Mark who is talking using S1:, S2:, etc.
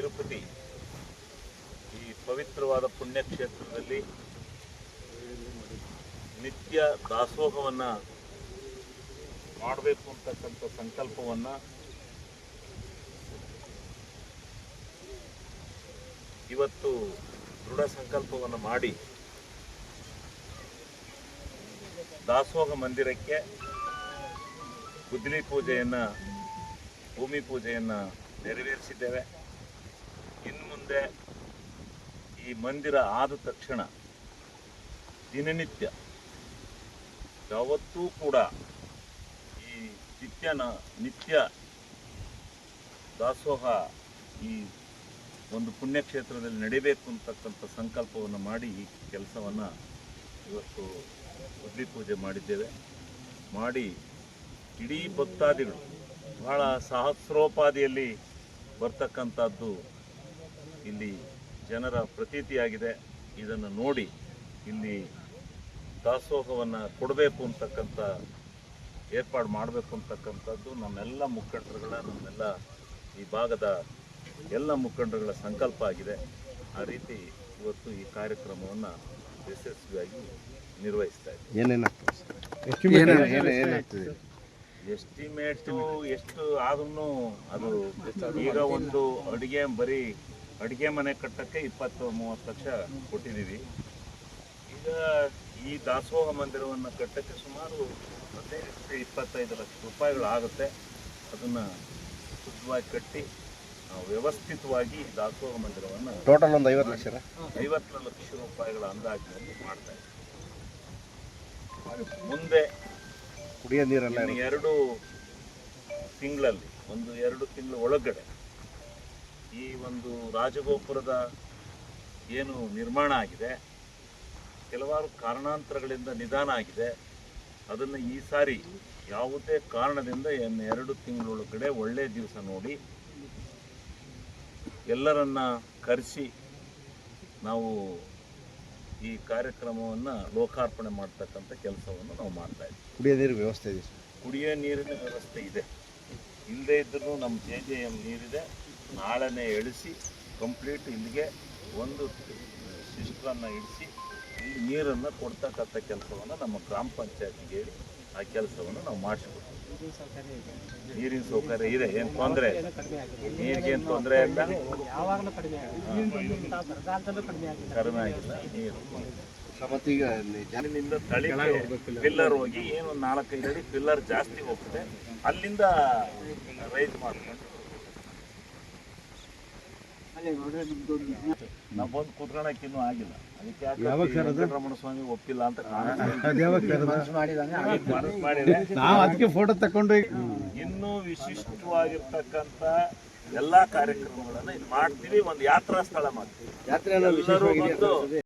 S1: ತಿರುಪತಿ ಈ ಪವಿತ್ರವಾದ ಪುಣ್ಯಕ್ಷೇತ್ರದಲ್ಲಿ ನಿತ್ಯ ದಾಸೋಹವನ್ನು ಮಾಡಬೇಕು ಅಂತಕ್ಕಂಥ ಸಂಕಲ್ಪವನ್ನು ಇವತ್ತು ದೃಢ ಸಂಕಲ್ಪವನ್ನು ಮಾಡಿ ದಾಸೋಹ ಮಂದಿರಕ್ಕೆ ಗುದ್ದಲಿ ಪೂಜೆಯನ್ನು, ಭೂಮಿ ಪೂಜೆಯನ್ನು ನೆರವೇರಿಸಿದ್ದೇವೆ. ಈ ಮಂದಿರ ಆದ ತಕ್ಷಣ ದಿನನಿತ್ಯ ಯಾವತ್ತೂ ಕೂಡ ಈ ನಿತ್ಯನ ನಿತ್ಯ ದಾಸೋಹ ಈ ಒಂದು ಪುಣ್ಯಕ್ಷೇತ್ರದಲ್ಲಿ ನಡಿಬೇಕು ಅಂತಕ್ಕಂಥ ಸಂಕಲ್ಪವನ್ನು ಮಾಡಿ ಈ ಕೆಲಸವನ್ನು ಇವತ್ತು ಬದ್ಲಿ ಪೂಜೆ ಮಾಡಿದ್ದೇವೆ. ಮಾಡಿ ಇಡೀ ಭಕ್ತಾದಿಗಳು ಬಹಳ ಸಹಸ್ರೋಪಾದಿಯಲ್ಲಿ ಬರ್ತಕ್ಕಂಥದ್ದು ಇಲ್ಲಿ ಜನರ ಪ್ರತೀತಿಯಾಗಿದೆ. ಇದನ್ನು ನೋಡಿ ಇಲ್ಲಿ ದಾಸೋಹವನ್ನು ಕೊಡಬೇಕು ಅಂತಕ್ಕಂಥ ಏರ್ಪಾಡು ಮಾಡಬೇಕು ಅಂತಕ್ಕಂಥದ್ದು ನಮ್ಮೆಲ್ಲ ಮುಖಂಡರುಗಳ ನಮ್ಮೆಲ್ಲ ಈ ಭಾಗದ ಎಲ್ಲ ಮುಖಂಡರುಗಳ ಸಂಕಲ್ಪ ಆಗಿದೆ. ಆ ರೀತಿ ಇವತ್ತು ಈ ಕಾರ್ಯಕ್ರಮವನ್ನು ಯಶಸ್ವಿಯಾಗಿ ನಿರ್ವಹಿಸ್ತಾ ಇದ್ದೀವಿ.
S2: ಏನಾಗ್ತದೆ
S1: ಎಸ್ಟಿಮೇಟು ಎಷ್ಟು ಆದ್ರೂ ಅದು ಈಗ ಒಂದು ಅಡುಗೆ ಬರೀ ಅಡುಗೆ ಮನೆ ಕಟ್ಟಕ್ಕೆ ಇಪ್ಪತ್ತು ಮೂವತ್ತು ಲಕ್ಷ ಕೊಟ್ಟಿದ್ದೀವಿ. ಈಗ ಈ ದಾಸೋಹ ಮಂದಿರವನ್ನು ಕಟ್ಟಕ್ಕೆ ಸುಮಾರು ಹದಿನೈದು ಇಪ್ಪತ್ತೈದು ಲಕ್ಷ ರೂಪಾಯಿಗಳಾಗುತ್ತೆ ಅದನ್ನು ಶುದ್ಧವಾಗಿ ಕಟ್ಟಿ ನಾವು ವ್ಯವಸ್ಥಿತವಾಗಿ ದಾಸೋಹ ಮಂದಿರವನ್ನು
S2: ಟೋಟಲ್ ಒಂದು ಐವತ್ತು ಲಕ್ಷ
S1: ಐವತ್ತು ಲಕ್ಷ ರೂಪಾಯಿಗಳ ಅಂದಾಜಿನಲ್ಲಿ ಮಾಡ್ತಾ ಇದ್ದೀವಿ. ಮುಂದೆ
S2: ಕುಡಿಯೋ ನೀರಲ್ಲ
S1: ಎರಡು ತಿಂಗಳಲ್ಲಿ ಒಂದು ಎರಡು ತಿಂಗಳ ಒಳಗಡೆ ಈ ಒಂದು ರಾಜಗೋಪುರದ ಏನು ನಿರ್ಮಾಣ ಆಗಿದೆ ಕೆಲವಾರು ಕಾರಣಾಂತರಗಳಿಂದ ನಿಧಾನ ಆಗಿದೆ. ಅದನ್ನು ಈ ಸಾರಿ ಯಾವುದೇ ಕಾರಣದಿಂದ ಇನ್ನು ಎರಡು ತಿಂಗಳೊಳಗಡೆ ಒಳ್ಳೆಯ ದಿವಸ ನೋಡಿ ಎಲ್ಲರನ್ನ ಕರೆಸಿ ನಾವು ಈ ಕಾರ್ಯಕ್ರಮವನ್ನು ಲೋಕಾರ್ಪಣೆ ಮಾಡ್ತಕ್ಕಂಥ ಕೆಲಸವನ್ನು ನಾವು ಮಾಡ್ತಾ ಇದ್ದೀವಿ.
S2: ಕುಡಿಯೋ ನೀರು ವ್ಯವಸ್ಥೆ ಇದೆ
S1: ಕುಡಿಯೋ ನೀರಿನ ವ್ಯವಸ್ಥೆ ಇದೆ. ಇಲ್ಲದೇ ಇದ್ದರೂ ನಮ್ಮ ಜೆ ಜೆ ಎಂ ನೀರಿದೆ. ನಾಳೆನೇ ಎಳಿಸಿ ಕಂಪ್ಲೀಟ್ ಇಲ್ಲಿಗೆ ಒಂದು ಸಿಸ್ಟ್ರನ್ನು ಇಡಿಸಿ ಇಲ್ಲಿ ನೀರನ್ನು ಕೊಡ್ತಕ್ಕಂಥ ಕೆಲಸವನ್ನು ನಮ್ಮ ಗ್ರಾಮ ಪಂಚಾಯತಿಗೆ ಹೇಳಿ ಆ ಕೆಲಸವನ್ನು ನಾವು ಮಾಡಿಸ್ಕೊಡ್ತೀವಿ. ನೀರಿನ ಸೌಕರ್ಯ ಇದೆ ಏನು ತೊಂದರೆ ನೀರಿಗೇನು ತೊಂದರೆ ಇಲ್ಲ.
S3: ಯಾವಾಗಲೂ ಕಡಿಮೆ
S1: ಆಗಿಲ್ಲ ನೀರು
S2: ಮತ್ತೀಗ
S1: ಅಲ್ಲಿಂದ ತಳಿಗೆ ಪಿಲ್ಲರ್ ಹೋಗಿ ಏನು ನಾಲ್ಕೈದು ಅಡಿ ಪಿಲ್ಲರ್ ಜಾಸ್ತಿ ಹೋಗ್ತದೆ. ಅಲ್ಲಿಂದ ರೈಸ್ ಮಾಡ್ಕೊಂಡು ನಾವು ಬಂದು ಕುತ್ಕೊಳಕ್ ಇನ್ನೂ ಆಗಿಲ್ಲ. ಅದಕ್ಕೆ ಯಾಕೆ ರಮಣ ಸ್ವಾಮಿ ಒಪ್ಪಿಲ್ಲ ಅಂತ
S2: ನಾವು ಅದಕ್ಕೆ ಫೋಟೋ ತಕೊಂಡು
S1: ಇನ್ನೂ ವಿಶಿಷ್ಟವಾಗಿರ್ತಕ್ಕಂಥ ಎಲ್ಲಾ ಕಾರ್ಯಕ್ರಮಗಳನ್ನ ಇದು ಮಾಡ್ತೀವಿ ಒಂದು ಯಾತ್ರಾ ಸ್ಥಳ ಮಾಡ್ತೀವಿ.
S2: ಯಾತ್ರೆ